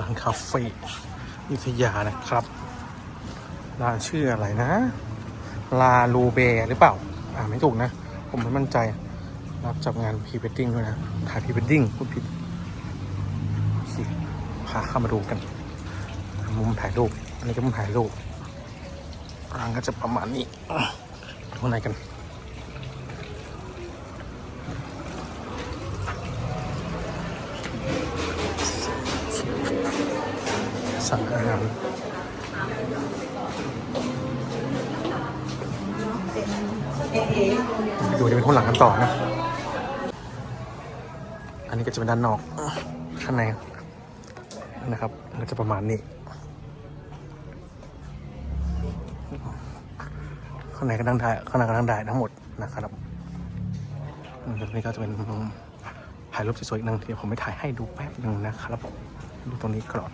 ร้านคาเฟ่อยุธยานะครับ ร้านชื่ออะไรนะ ลาลูเบหรือเปล่า อ่าไม่ถูกนะ ผมไม่มั่นใจ รับจับงานพรีเวดดิ้งด้วยนะ ถ่ายพรีเวดดิ้งพูดผิดโอเคพาเข้ามาดูกัน มุมถ่ายรูป อันนี้ก็มุมถ่ายรูปร้านก็จะประมาณนี้ดูข้างในกัน สั่งอาหารดูจะเป็นห้องหลังกันต่อนะ อันนี้ก็จะเป็นด้านนอกข้างในนะครับก็จะประมาณนี้ ข้างในก็นั่งได้ข้างในก็นั่งได้ทั้งหมดนะครับตรงนี้ก็จะเป็นถ่ายรูปสวยๆอีกนึงเดี๋ยวผมไปถ่ายให้ดูแป๊บหนึ่งนะครับดูตรงนี้ก่อน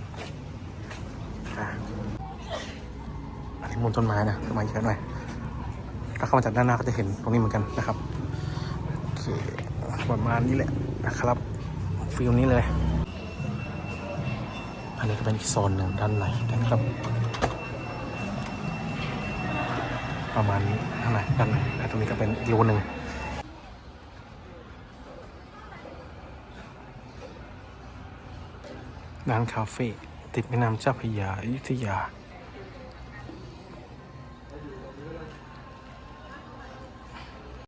อะ อันนี้มุมต้นไม้นะต้นไม้เยอะหน่อยถ้าเข้ามาจากด้านหน้าก็จะเห็นตรงนี้เหมือนกันนะครับโอเคประมาณนี้แหละนะครับฟิลนี้เลย อันนี้ก็เป็นอีกโซนหนึ่งด้านในนะครับ ประมาณนี้ข้างในด้านในแล้วตรงนี้ก็เป็นอีกรูหนึ่งร้านคาเฟ่ติดแม่น้ำเจ้าพระยาอยุธยา